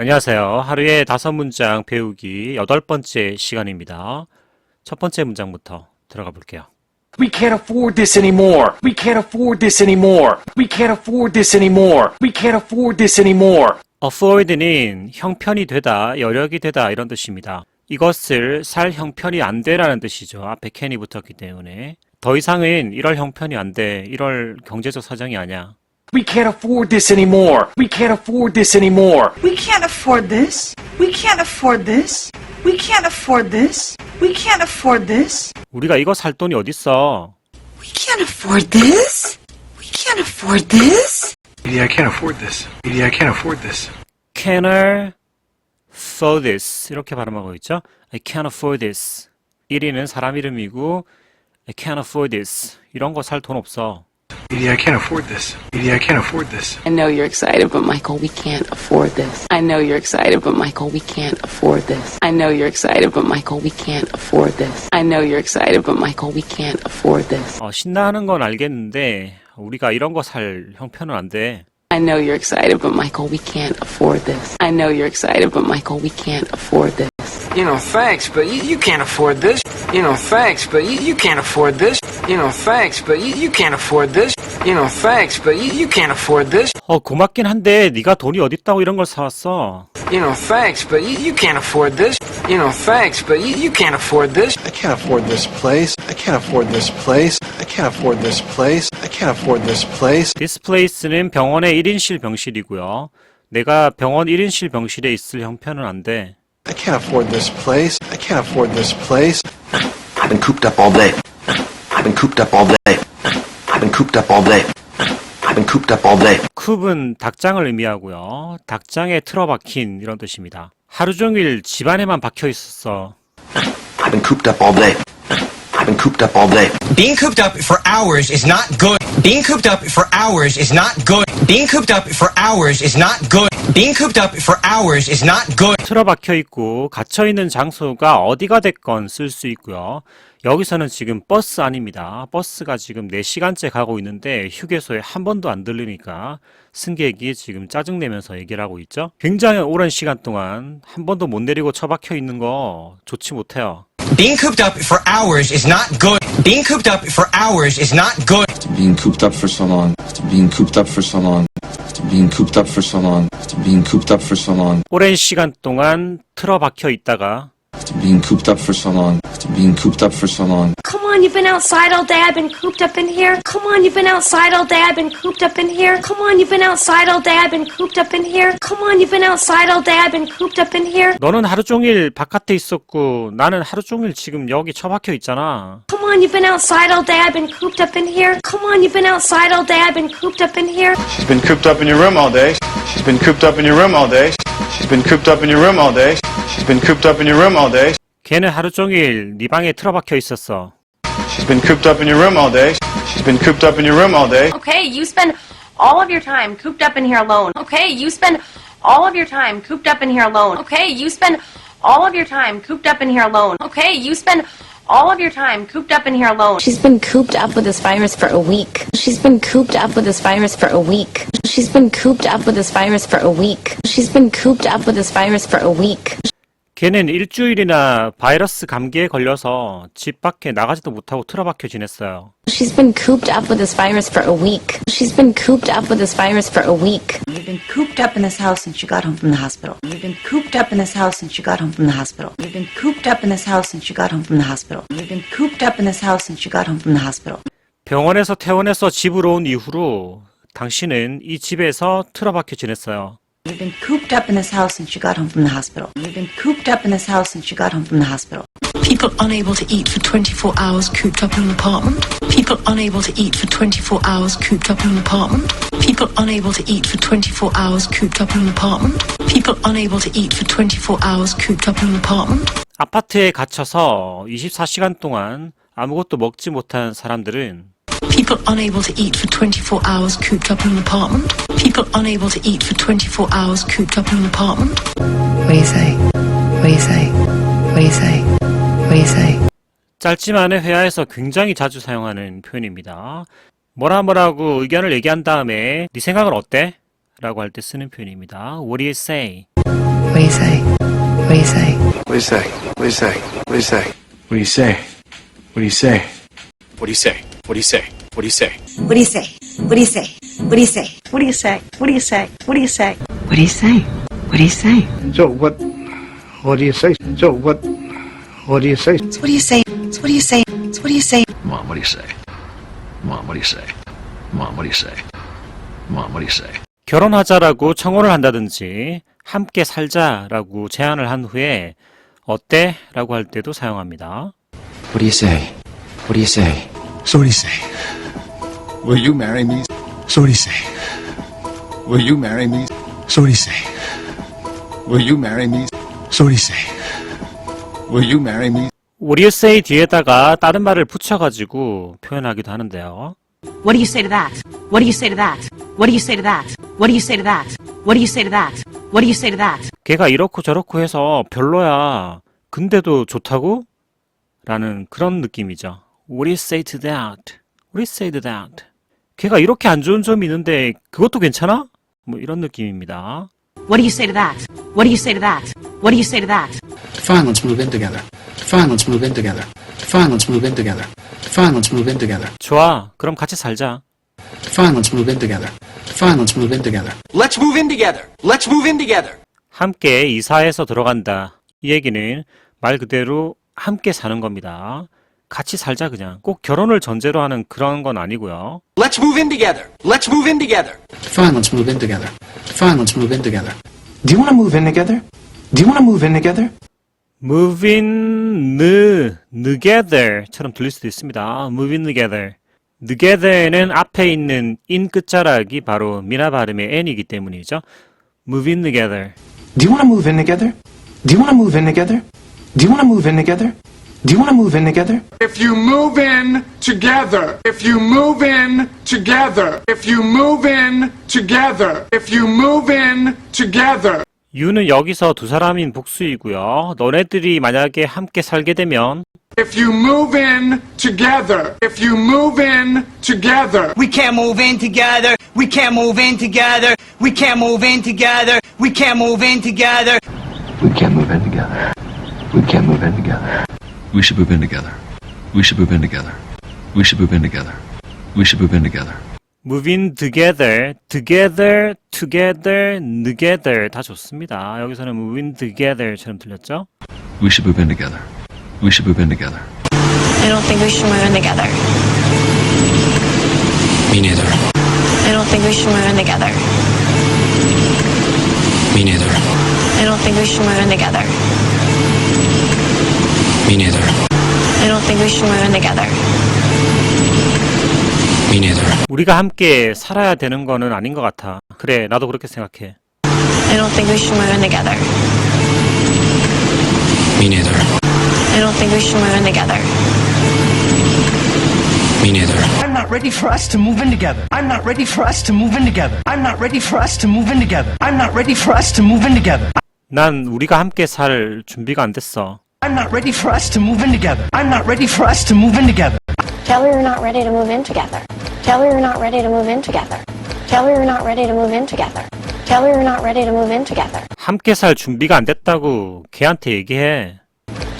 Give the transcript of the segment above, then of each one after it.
안녕하세요. 하루에 다섯 문장 배우기 여덟 번째 시간입니다. 첫 번째 문장부터 들어가 볼게요. We can't afford this anymore. We can't afford this anymore. We can't afford this anymore. We can't afford this anymore. afford는 형편이 되다, 여력이 되다 이런 뜻입니다. 이것을 살 형편이 안 돼라는 뜻이죠. 앞에 can이 붙었기 때문에. 더 이상은 이럴 형편이 안 돼, 이럴 경제적 사정이 아니야. We can't afford this anymore. We can't afford this anymore. We can't afford this. We can't afford this. We can't afford this. We can't afford this. 우리가 이거 살 돈이 어딨어? We can't afford this. We can't afford this. Maybe I can't afford this. Maybe I can't afford this. Can I afford this? 이렇게 발음하고 있죠. I can't afford this. 1위는 사람 이름이고 I can't afford this. 이런 거 살 돈 없어. Maybe I can't afford this. Maybe I can't afford this. I know you're excited, but Michael, we can't afford this. I know you're excited, but Michael, we can't afford this. I know you're excited, but Michael, we can't afford this. I know you're excited, but Michael, we can't afford this. 어, 신나하는 건 알겠는데 우리가 이런 거 살 형편은 안 돼. I know you're excited, but Michael, we can't afford this. I know you're excited, but Michael, we can't afford this. You know, thanks, but you, you can't afford this. You know, thanks, but you, you can't afford this. You know, thanks, but you, you can't afford this. You know, thanks, but you, you can't afford this. 어 고맙긴 한데 네가 돈이 어딨다고 이런 걸 사왔어. You know, thanks, but you, you can't afford this. You know, thanks, but you, you can't afford this. I can't afford this place. I can't afford this place. I can't afford this place. I can't afford this place. 디스플레이스는 병원의 1인실 병실이고요. 내가 병원 1인실 병실에 있을 형편은 안 돼. I can't afford this place. I can't afford this place. I've been cooped up all day. I've been cooped up all day. I've been cooped up all day. I've been cooped up all day. 쿱은 닭장을 의미하고요. 닭장에 틀어박힌 이런 뜻입니다. 하루 종일 집안에만 박혀 있었어. I've been cooped up all day. I've been cooped up all day. Being cooped up for hours is not good. Being cooped up for hours is not good. Being cooped up for hours is not good. Being cooped up for hours is not good. 틀어박혀 있고 갇혀 있는 장소가 어디가 됐건 쓸 수 있고요. 여기서는 지금 버스 아닙니다. 버스가 지금 4시간째 가고 있는데 휴게소에 한 번도 안 들르니까 승객이 지금 짜증내면서 얘기를 하고 있죠. 굉장히 오랜 시간 동안 한 번도 못 내리고 처박혀 있는 거 좋지 못해요. Being cooped up for hours is not good. Being cooped up for hours is not good. being cooped up for so long, to being cooped up for so long, to being cooped up for so long, to being cooped up for so long, 오랜 시간 동안 틀어박혀 있다가 to being cooped up for so long, to being cooped up for so long, Come on, you've been outside all day. I've been cooped up in here. Come on, you've been outside all day. I've been cooped up in here. Come on, you've been outside all day. I've been cooped up in here. Come on, you've been outside all day. I've been cooped up in here. 너는 하루 종일 바깥에 있었고 나는 하루 종일 지금 여기 처박혀 있잖아. Come on, you've been outside all day. I've been cooped up in here. Come on, you've been outside all day. I've been cooped up in here. She's been cooped up in your room all day. She's been cooped up in your room all day. She's been cooped up in your room all day. She's been cooped up in your room all day. 걔는 하루 종일 네 방에 틀어박혀 있었어. She's been cooped up in your room all day. She's been cooped up in your room all day. Okay, you spend all of your time cooped up in here alone. Okay, you spend all of your time cooped up in here alone. Okay, you spend all of your time cooped up in here alone. Okay, you spend all of your time cooped up in here alone. She's been cooped up with this virus for a week. She's been cooped up with this virus for a week. She's been cooped up with this virus for a week. She's been cooped up with this virus for a week. 걔는 일주일이나 바이러스 감기에 걸려서 집 밖에 나가지도 못하고 틀어박혀 지냈어요. She's been cooped up with this virus for a week. She's been cooped up with this virus for a week. You've been cooped up in this house since you got home from the hospital. You've been cooped up in this house since you got home from the hospital. You've been cooped up in this house since you got home from the hospital. You've been cooped up in this house since you got home from the hospital. 병원에서 퇴원해서 집으로 온 이후로 당신은 이 집에서 틀어박혀 지냈어요. You've been cooped up in this house since you got home from the hospital. You've been cooped up in this house since you got home from the hospital. People unable to eat for 24 hours cooped up in an apartment. People unable to eat for 24 hours cooped up in an apartment. People unable to eat for 24 hours cooped up in an apartment. People unable to eat for 24 hours cooped up in an apartment. 아파트에 갇혀서 24시간 동안 아무것도 먹지 못한 사람들은 People unable to eat for 24 hours cooped up in an apartment. People unable to eat for 24 hours cooped up in an apartment. What do you say? What do you say? What do you say? What do you say? 짧지만은 회화에서 굉장히 자주 사용하는 표현입니다. 뭐라 뭐라고 의견을 얘기한 다음에 네 생각은 어때? 라고 할 때 쓰는 표현입니다. What do you say? What do you say? What do you say? What do you say? What do you say? What do you say? What do you say? What do you say? What do you say? What do you say? What do you say? What do you say? What do you say? What do you say? What do you say? What do you say? What do you say? What do you say? What do you say? So what? What do you say? So what? What do you say? What do you say? What do you say? What do you say? Mom, what do you say? Mom, what do you say? Mom, what do you say? Mom, what do you say? 결혼하자라고 청혼을 한다든지 함께 살자라고 제안을 한 후에 어때? 라고 할 때도 사용합니다. What do you say? What do you say? So what do you say? Will you marry me? So what do you say? Will you marry me? So what do you say? Will you marry me? So what do you say? Will you marry me? What do you say 뒤에다가 다른 말을 붙여가지고 표현하기도 하는데요. What do you say to that? What do you say to that? What do you say to that? What do you say to that? What do you say to that? What do you say to that? 걔가 이렇고 저렇고 해서 별로야. 근데도 좋다고? 라는 그런 느낌이죠. What do you say to that? What do you say to that? 걔가 이렇게 안 좋은 점이 있는데 그것도 괜찮아? 뭐 이런 느낌입니다. What do you say to that? What do you say to that? What do you say to that? Fine, let's move in together. Fine, let's move in together. Fine, let's move in together. Fine, let's move in together. 좋아. 그럼 같이 살자. Fine, let's move in together. Fine, let's move in together. Let's move in together. Let's move in together. 함께 이사해서 들어간다. 이 얘기는 말 그대로 함께 사는 겁니다. 같이 살자 그냥. 꼭 결혼을 전제로 하는 그런 건 아니고요. Let's move in together. Let's move in together. Fine, let's move in together. Fine, let's move in together. Do you want to move in together? Do you want to move in together? Move in 느, together처럼 들릴 수도 있습니다. Move in together. together는 앞에 있는 in 끝자락이 바로 미나 발음의 n이기 때문이죠. Move in together. Do you want to move in together? Do you want to move in together? Do you want to move in together? Do you want to move in together? If you move in together, if you move in together, if you move in together, if you move in together. you는 여기서 두 사람인 복수이고요. 너네들이 만약에 함께 살게 되면 If you move in together, if you move in together. We can't move in together. We can't move in together. We can't move in together. We can't move in together. We can't move in together. We can't move in together. We should move in together. We should move in together. We should move in together. We should move in together. move in together, together, together, together 다 좋습니다. 여기서는 move in together처럼 들렸죠? We should move in together. We should move in together. I don't think we should move in together. Me neither. I don't think we should move in together. Me neither. I don't think we should move in together. Me neither. I don't think we should move in together. Me neither. 우리가 함께 살아야 되는 거는 아닌 것 같아. 그래, 나도 그렇게 생각해. I don't think we should move in together. Me neither. I don't think we should move in together. Me neither. I'm not ready for us to move in together. I'm not ready for us to move in together. I'm not ready for us to move in together. I'm not ready for us to move in together. 난 우리가 함께 살 준비가 안 됐어. I'm not ready for us to move in together. I'm not ready for us to move in together. Tell her you're not ready to move in together. Tell her you're not ready to move in together. Tell her you're not ready to move in together. Tell her you're not ready to move in together. 함께 살 준비가 안 됐다고 걔한테 얘기해.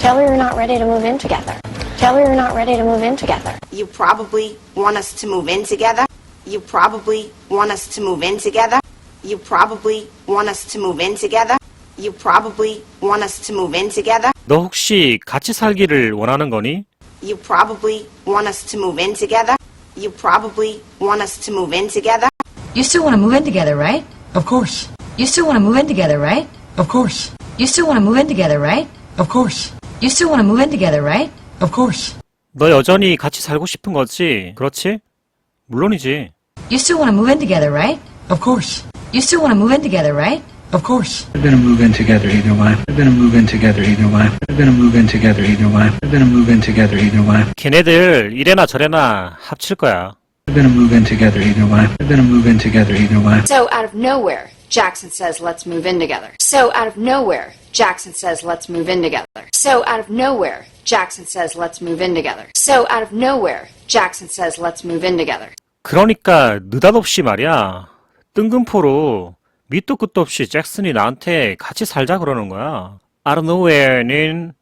Tell her you're not ready to move in together. Tell her you're not ready to move in together. You probably want us to move in together. You probably want us to move in together. You probably want us to move in together. You probably want us to move in together. 너 혹시 같이 살기를 원하는 거니? You probably want us to move in together. You probably want us to move in together. You still want to move in together, right? Of course. You still want to move in together, right? Of course. You still want to move in together, right? Of course. You still want to move in together, right? Of course. 너 여전히 같이 살고 싶은 거지? 그렇지? 물론이지. You still want to move in together, right? Of course. You still want to move in together, right? Of course. We're gonna move in together either way. We're gonna move in together either way. We're gonna move in together either way. We're gonna move in together either way. 걔네들 이래나 저래나 합칠 거야. We're gonna move in together either way. We're gonna move in together either way. So out of nowhere, Jackson says, let's move in together. So out of nowhere, Jackson says, let's move in together. So out of nowhere, Jackson says, let's move in together. So out of nowhere, Jackson says, let's move in together. 그러니까 느닷없이 말이야. 뜬금포로 밑도 끝도 없이 잭슨이 나한테 같이 살자 그러는 거야. out of nowhere는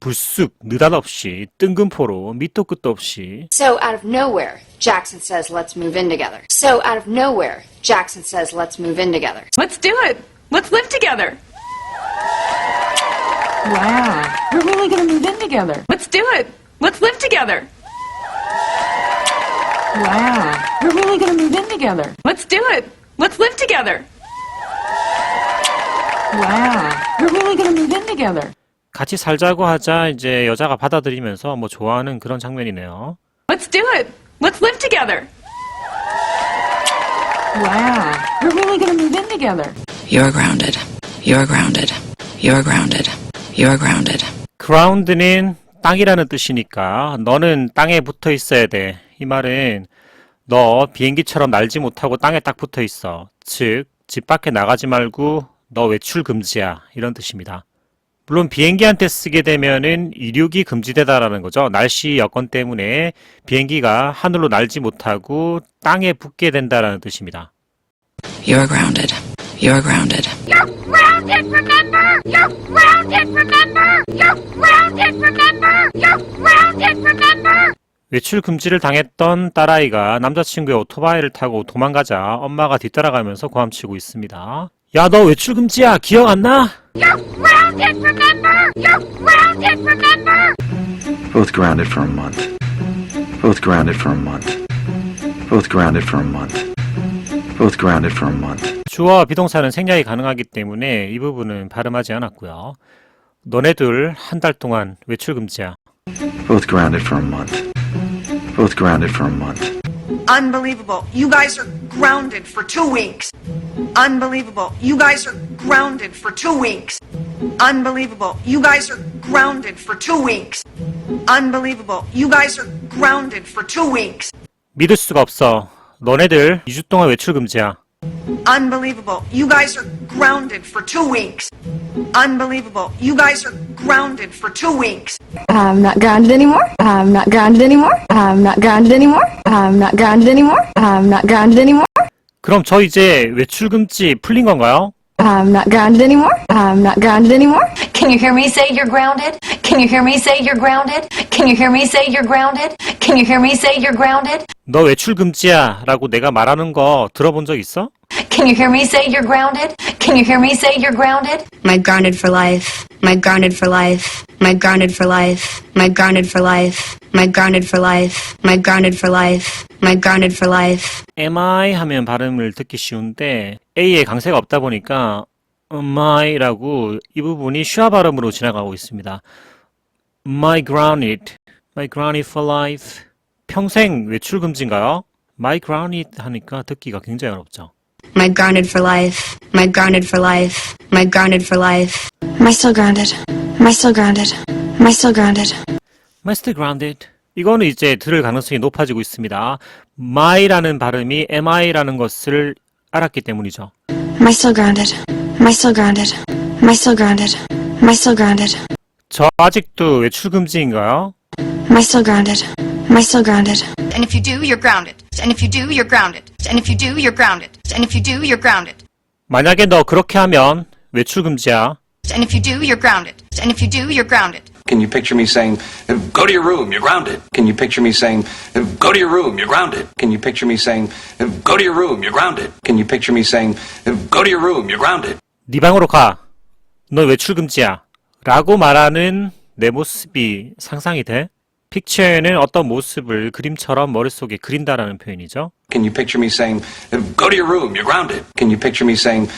불쑥 느닷없이 뜬금포로 밑도 끝도 없이 So out of nowhere, Jackson says, let's move in together. So out of nowhere, Jackson says, let's move in together. Let's do it. Let's live together. Wow. We're really going to move in together. Let's do it. Let's live together. Wow. We're really going to move in together. Let's do it. Let's live together. Wow. We're really going to move in together. 같이 살자고 하자 이제 여자가 받아들이면서 뭐 좋아하는 그런 장면이네요. Let's do it. Let's live together. Wow. We're really going to move in together. You're grounded. You're grounded. You're grounded. You're grounded. ground는 땅이라는 뜻이니까 너는 땅에 붙어 있어야 돼. 이 말은 너 비행기처럼 날지 못하고 땅에 딱 붙어 있어. 즉, 집 밖에 나가지 말고 너 외출 금지야. 이런 뜻입니다. 물론 비행기한테 쓰게 되면은 이륙이 금지되다라는 거죠. 날씨 여건 때문에 비행기가 하늘로 날지 못하고 땅에 붙게 된다라는 뜻입니다. You're grounded. You're grounded. You're grounded, remember? You're grounded, remember? You're grounded, remember? You're grounded, remember? 외출 금지를 당했던 딸아이가 남자친구의 오토바이를 타고 도망가자 엄마가 뒤따라가면서 고함치고 있습니다. 야, 너 외출 금지야. 기억 안 나? Both grounded for a month. Both grounded for a month. Both grounded for a month. Both grounded for a month. 주어와 비동사는 생략이 가능하기 때문에 이 부분은 발음하지 않았고요. 너네들 한 달 동안 외출 금지야. Both grounded for a month. Both grounded for a month. Unbelievable. You guys are grounded for two weeks. Unbelievable. You guys are grounded for two weeks. Unbelievable. You guys are grounded for two weeks. Unbelievable. You guys are grounded for two weeks. 믿을 수가 없어. 너네들 2주 동안 외출 금지야. Unbelievable. You guys are grounded for two weeks. Unbelievable. You guys are grounded for two weeks. I'm not grounded anymore. I'm not grounded anymore. I'm not grounded anymore. I'm not grounded anymore. I'm not grounded anymore. 그럼 저 이제 외출 금지 풀린 건가요? I'm not grounded anymore. I'm not grounded anymore. Can you hear me say you're grounded? Can you hear me say you're grounded? Can you hear me say you're grounded? Can you hear me say you're grounded? 너 외출 금지야 라고 내가 말하는 거 들어본 적 있어? Can you hear me say you're grounded? Can you hear me say you're grounded? My grounded for life. My grounded for life. My grounded for life. My grounded for life. My grounded for life. My grounded for life. My grounded for life. am I 하면 발음을 듣기 쉬운데 A에 강세가 없다 보니까 am I라고 이 부분이 슈아 발음으로 지나가고 있습니다. My grounded, my grounded for life. 평생 외출 금지인가요? My grounded 하니까 듣기가 굉장히 어렵죠. My grounded for life. My grounded for life. My grounded for life. Am I still grounded? Am I still grounded? Am I still grounded? My still grounded. 이거는 이제 들을 가능성이 높아지고 있습니다. my라는 발음이 mi라는 것을 알았기 때문이죠. Am I still grounded? Am I still grounded? Am I still grounded? Am I still grounded? 저 아직도 외출 금지인가요? Am I still grounded? Am I still grounded? And if you do, you're grounded. And if you do, you're grounded. And if you do, you're grounded. And if you do, you're grounded. 만약에 너 그렇게 하면 외출 금지야. And if you do, you're grounded. And if you do, you're grounded. Can you picture me saying, go to your room, you're grounded? Can you picture me saying, go to your room, you're grounded? Can you picture me saying, go to your room, you're grounded? Can you picture me saying, go to your room, you're grounded? 네 방으로 가. 너 외출 금지야. 라고 말하는 내 모습이 상상이 돼? 픽처에는 어떤 모습을 그림처럼 머릿속에 그린다라는 표현이죠. Can you picture me saying, go to your room, you're grounded? Can you picture me saying,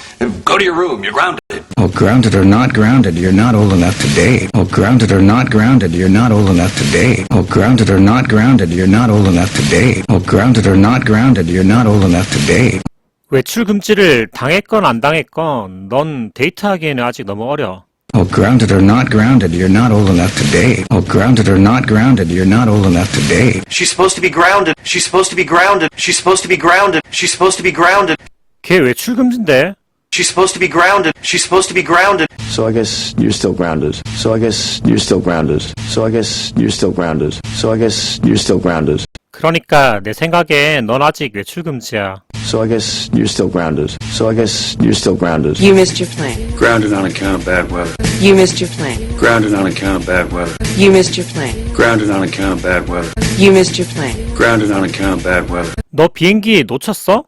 go to your room, you're grounded? Oh, grounded or not grounded, you're not old enough to date. Oh, grounded or not grounded, you're not old enough to date. Oh, grounded or not grounded, you're not old enough to date. Oh, grounded or not grounded, you're not old enough to date. 외출 금지를 당했건 안 당했건 넌 데이트하기에는 아직 너무 어려. Oh, grounded or not grounded, you're not old enough to date. Oh, grounded or not grounded, you're not old enough to date. She's supposed to be grounded. She's supposed to be grounded. She's supposed to be grounded. She's supposed to be grounded. 걔 외출 금지인데? She's supposed to be grounded. She's supposed to be grounded. So I guess you're still grounded. So I guess you're still grounded. So I guess you're still grounded. So I guess you're still grounded. 그러니까 내 생각에 넌 아직 외출 금지야. So I guess you're still grounded. So I guess you're still grounded. You missed your plane. Grounded on account of bad weather. You missed your plane. Grounded on account of bad weather. You missed your plane. Grounded on account of bad weather. You missed your plane. Grounded on account of bad weather. 너 비행기 놓쳤어?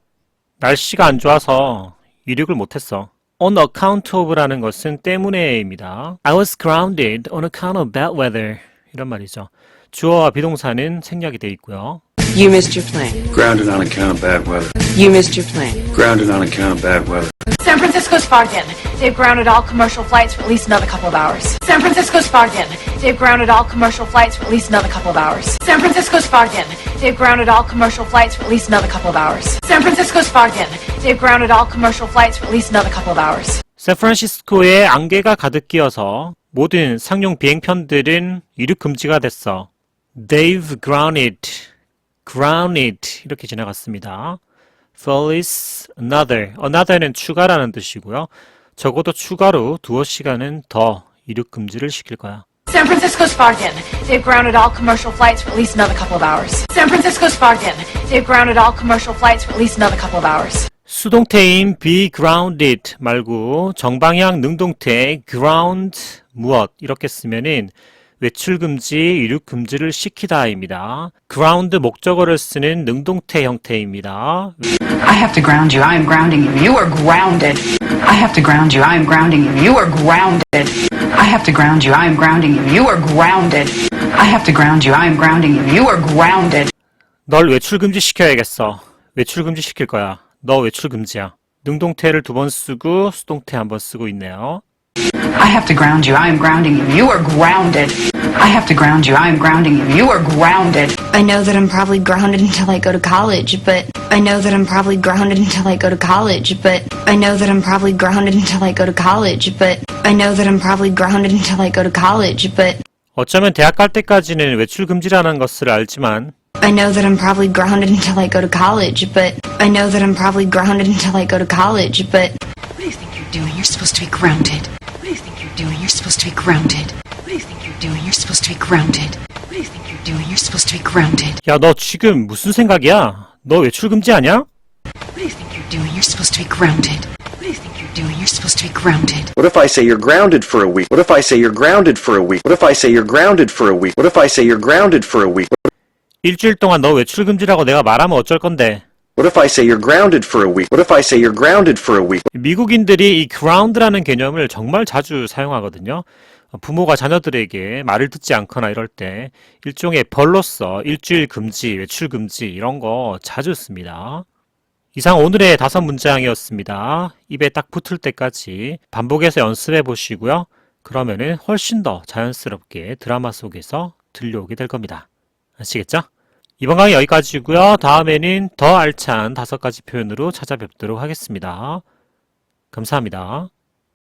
날씨가 안 좋아서 이륙을 못했어. On account of라는 것은 때문에입니다. I was grounded on account of bad weather. 이런 말이죠. 주어와 비동사는 생략이 되어 있고요. You missed your plane. Grounded on account of bad weather. You missed your plane. Grounded on account of bad weather. San Francisco's fogged in. They've grounded all commercial flights for at least another couple of hours. San Francisco's fogged in. They've grounded all commercial flights for at least another couple of hours. San Francisco's fogged in. They've grounded all commercial flights for at least another couple of hours. San Francisco's fogged in. They've grounded all commercial flights for at least another couple of hours. 샌프란시스코에 안개가 가득 끼어서 모든 상용 비행편들은 이륙 금지가 됐어. They've grounded, grounded 이렇게 지나갔습니다. Feliz another, another는 추가라는 뜻이고요. 적어도 추가로 두어 시간은 더 이륙 금지를 시킬 거야. San Francisco's fogged in. They've grounded all commercial flights for at least another couple of hours. San Francisco's fogged in. They've grounded all commercial flights for at least another couple of hours. 수동태인 be grounded 말고 정방향 능동태 ground 무엇 이렇게 쓰면은 외출 금지, 이륙 금지를 시키다입니다. ground 목적어를 쓰는 능동태 형태입니다. I have to ground you. I am grounding you. You are grounded. I have to ground you. I am grounding you. You are grounded. I have to ground you. I am grounding you. You are grounded. I have to ground you. I am grounding you. You are grounded. 널 외출 금지 시켜야겠어. 외출 금지 시킬 거야. 너 외출 금지야. 능동태를 두 번 쓰고 수동태 한 번 쓰고 있네요. I have to ground you. I am grounding you. You are grounded. I have to ground you. I am grounding you. You are grounded. I know that I'm probably grounded until I go to college, but I know that I'm probably grounded until I go to college, but I know that I'm probably grounded until I go to college, but I know that I'm probably grounded until I go to college, but 어쩌면 대학 갈 때까지는 외출 금지라는 것을 알지만 I know that I'm probably grounded until I go to college, but I know that I'm probably grounded until I go to college, but What do you think you're doing? You're supposed to be grounded. What do you think you're doing? You're supposed to be grounded. What do you think you're doing? You're supposed to be grounded. What do you think you're doing? You're supposed to be grounded. 야, 너 지금 무슨 생각이야? 너 외출 금지 아니야? What do you think you're doing? You're supposed to be grounded. What do you think you're doing? You're supposed to be grounded. What if I say you're grounded for a week? What if I say you're grounded for a week? What if I say you're grounded for a week? What if I say you're grounded for a week? 일주일 동안 너 외출 금지라고 내가 말하면 어쩔 건데? What if I say you're grounded for a week? What if I say you're grounded for a week? 미국인들이 이 ground라는 개념을 정말 자주 사용하거든요. 부모가 자녀들에게 말을 듣지 않거나 이럴 때 일종의 벌로서 일주일 금지, 외출 금지 이런 거 자주 씁니다. 이상 오늘의 다섯 문장이었습니다. 입에 딱 붙을 때까지 반복해서 연습해 보시고요. 그러면은 훨씬 더 자연스럽게 드라마 속에서 들려오게 될 겁니다. 아시겠죠? 이번 강의 여기까지고요. 다음에는 더 알찬 다섯 가지 표현으로 찾아뵙도록 하겠습니다. 감사합니다.